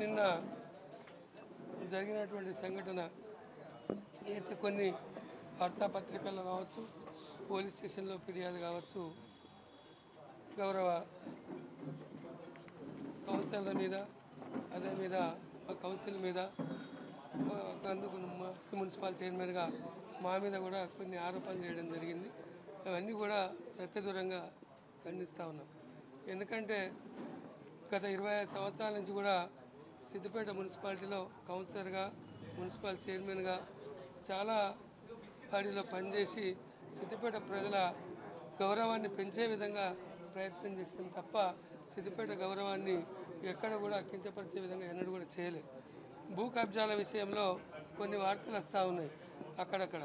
నిన్న జరిగినటువంటి సంఘటన అయితే కొన్ని వార్తాపత్రికల్లో కావచ్చు పోలీస్ స్టేషన్లో ఫిర్యాదు కావచ్చు గౌరవ కౌన్సిలర్ మీద అదే మీద ఆ కౌన్సిల్ మీద అందుకు మున్సిపల్ చైర్మన్గా మా మీద కూడా కొన్ని ఆరోపణలు చేయడం జరిగింది. అవన్నీ కూడా సత్యదూరంగా ఖండిస్తూ ఉన్నాం. ఎందుకంటే గత ఇరవై ఐదు సంవత్సరాల నుంచి కూడా సిద్దిపేట మున్సిపాలిటీలో కౌన్సిలర్గా మున్సిపల్ చైర్మన్గా చాలా వాటిలో పనిచేసి సిద్దిపేట ప్రజల గౌరవాన్ని పెంచే విధంగా ప్రయత్నం చేస్తాం తప్ప సిద్దిపేట గౌరవాన్ని ఎక్కడ కూడా కించపరిచే విధంగా ఎన్నడూ కూడా చేయలేదు. భూ కబ్జాల విషయంలో కొన్ని వార్తలు వస్తూ ఉన్నాయి అక్కడక్కడ.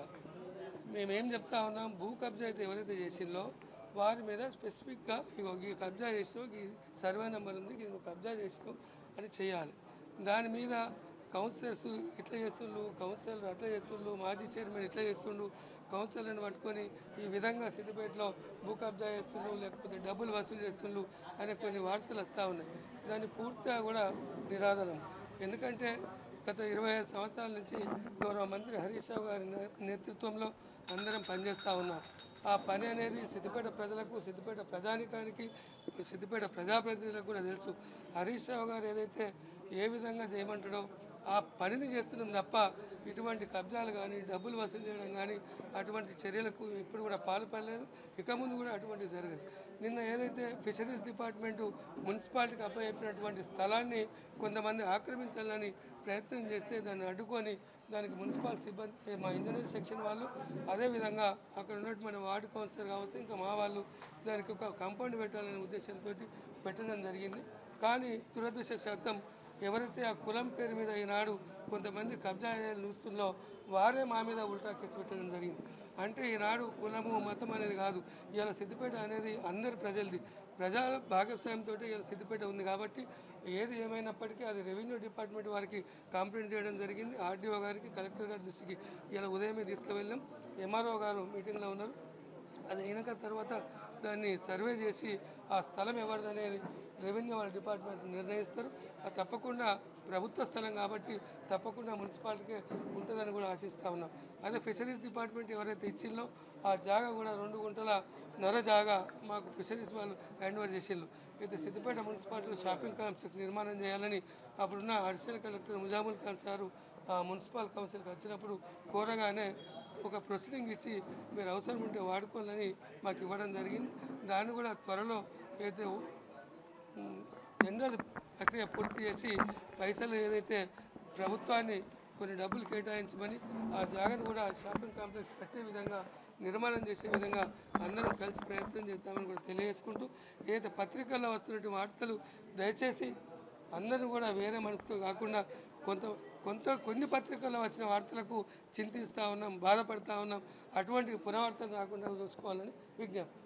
మేమేం చెప్తా ఉన్నాం భూ కబ్జా అయితే ఎవరైతే చేసిందో వారి మీద స్పెసిఫిక్గా ఇగో ఈ కబ్జా చేసినావు ఈ సర్వే నెంబర్ ఉంది ఇది కబ్జా చేసినావు అని చేయాలి. దాని మీద కౌన్సిలర్స్ ఇట్లా చేస్తుండ్రు కౌన్సిలర్ అట్లా చేస్తుండ్రు మాజీ చైర్మన్ ఇట్లా చేస్తుండ్రు కౌన్సిలర్ని పట్టుకొని ఈ విధంగా సిద్దిపేటలో భూ కబ్జా చేస్తుండ్రు లేకపోతే డబ్బులు వసూలు చేస్తుండ్రు అనే కొన్ని వార్తలు వస్తూ ఉన్నాయి. దాన్ని పూర్తిగా కూడా నిరాదనం. ఎందుకంటే గత ఇరవై ఐదు సంవత్సరాల నుంచి గౌరవ మంత్రి హరీష్ రావు గారి నే- నేతృత్వంలో అందరం పనిచేస్తూ ఉన్నాం. ఆ పని అనేది సిద్దిపేట ప్రజలకు సిద్దిపేట ప్రజానికానికి సిద్దిపేట ప్రజాప్రతినిధులకు కూడా తెలుసు. హరీష్ రావు గారు ఏదైతే ఏ విధంగా చేయమంటాడో ఆ పనిని చేస్తున్నాం తప్ప ఇటువంటి కబ్జాలు కానీ డబ్బులు వసూలు చేయడం కానీ అటువంటి చర్యలకు ఎప్పుడు కూడా పాల్పడలేదు ఇక ముందు కూడా అటువంటివి జరగదు. నిన్న ఏదైతే ఫిషరీస్ డిపార్ట్మెంటు మున్సిపాలిటీకి అప్పచెప్పినటువంటి స్థలాన్ని కొంతమంది ఆక్రమించాలని ప్రయత్నం చేస్తే దాన్ని అడ్డుకొని దానికి మున్సిపల్ సిబ్బంది మా ఇంజనీరింగ్ సెక్షన్ వాళ్ళు అదేవిధంగా అక్కడ ఉన్నటువంటి వార్డు కౌన్సిలర్ కావచ్చు ఇంకా మా వాళ్ళు దానికి ఒక కాంపౌండ్ పెట్టాలనే ఉద్దేశంతో పెట్టడం జరిగింది. కానీ దురదృష్టశాతం ఎవరైతే ఆ కులం పేరు మీద ఈనాడు కొంతమంది కబ్జా చూస్తుందో వారే మా మీద ఉల్టా కేసు పెట్టడం జరిగింది. అంటే ఈనాడు కులము మతం అనేది కాదు. ఇవాళ సిద్దిపేట అనేది అందరి ప్రజలది. ప్రజా భాగస్వామ్యంతో ఇవాళ సిద్దిపేట ఉంది కాబట్టి ఏది ఏమైనప్పటికీ అది రెవెన్యూ డిపార్ట్మెంట్ వారికి కంప్లైంట్ చేయడం జరిగింది. ఆర్డీఓ గారికి కలెక్టర్ గారి దృష్టికి ఇలా ఉదయమే తీసుకువెళ్ళాం. ఎంఆర్ఓ గారు మీటింగ్లో ఉన్నారు. అది అయినాక తర్వాత దాన్ని సర్వే చేసి ఆ స్థలం ఎవరిదనేది రెవెన్యూ వాళ్ళ డిపార్ట్మెంట్ నిర్ణయిస్తారు. అది తప్పకుండా ప్రభుత్వ స్థలం కాబట్టి తప్పకుండా మున్సిపాలిటీకే ఉంటుందని కూడా ఆశిస్తూ ఉన్నాం. అదే ఫిషరీస్ డిపార్ట్మెంట్ ఎవరైతే ఇచ్చిందో ఆ జాగా కూడా రెండు గుంటల నర జాగా మాకు ఫిషరీస్ వాళ్ళు హ్యాండ్ ఓవర్ చేసిండ్రు. అయితే సిద్దిపేట మున్సిపాలిటీలో షాపింగ్ కాంప్లెక్స్ నిర్మాణం చేయాలని అప్పుడున్న additional collector Muzammil Khan sir ఆ మున్సిపల్ కౌన్సిల్కి వచ్చినప్పుడు కోరగానే ఒక ప్రొసీడింగ్ ఇచ్చి మీరు అవసరం ఉంటే వాడుకోవాలని మాకు ఇవ్వడం జరిగింది. దాన్ని కూడా త్వరలో అయితే ఉమ్, టెండర్ ప్రక్రియ పూర్తి చేసి పైసలు ఏదైతే ప్రభుత్వాన్ని కొన్ని డబ్బులు కేటాయించమని ఆ జాగాను కూడా షాపింగ్ కాంప్లెక్స్ కట్టే విధంగా నిర్మాణం చేసే విధంగా అందరం కలిసి ప్రయత్నం చేస్తామని కూడా తెలియజేసుకుంటూ ఏదైతే పత్రికల్లో వస్తున్నటువంటి వార్తలు దయచేసి అందరూ కూడా వేరే మనసుతో కాకుండా కొంత కొంత కొన్ని పత్రికల్లో వచ్చిన వార్తలకు చింతిస్తూ ఉన్నాం బాధపడతా ఉన్నాం. అటువంటి పునరావర్తన రాకుండా చూసుకోవాలని విజ్ఞప్తి.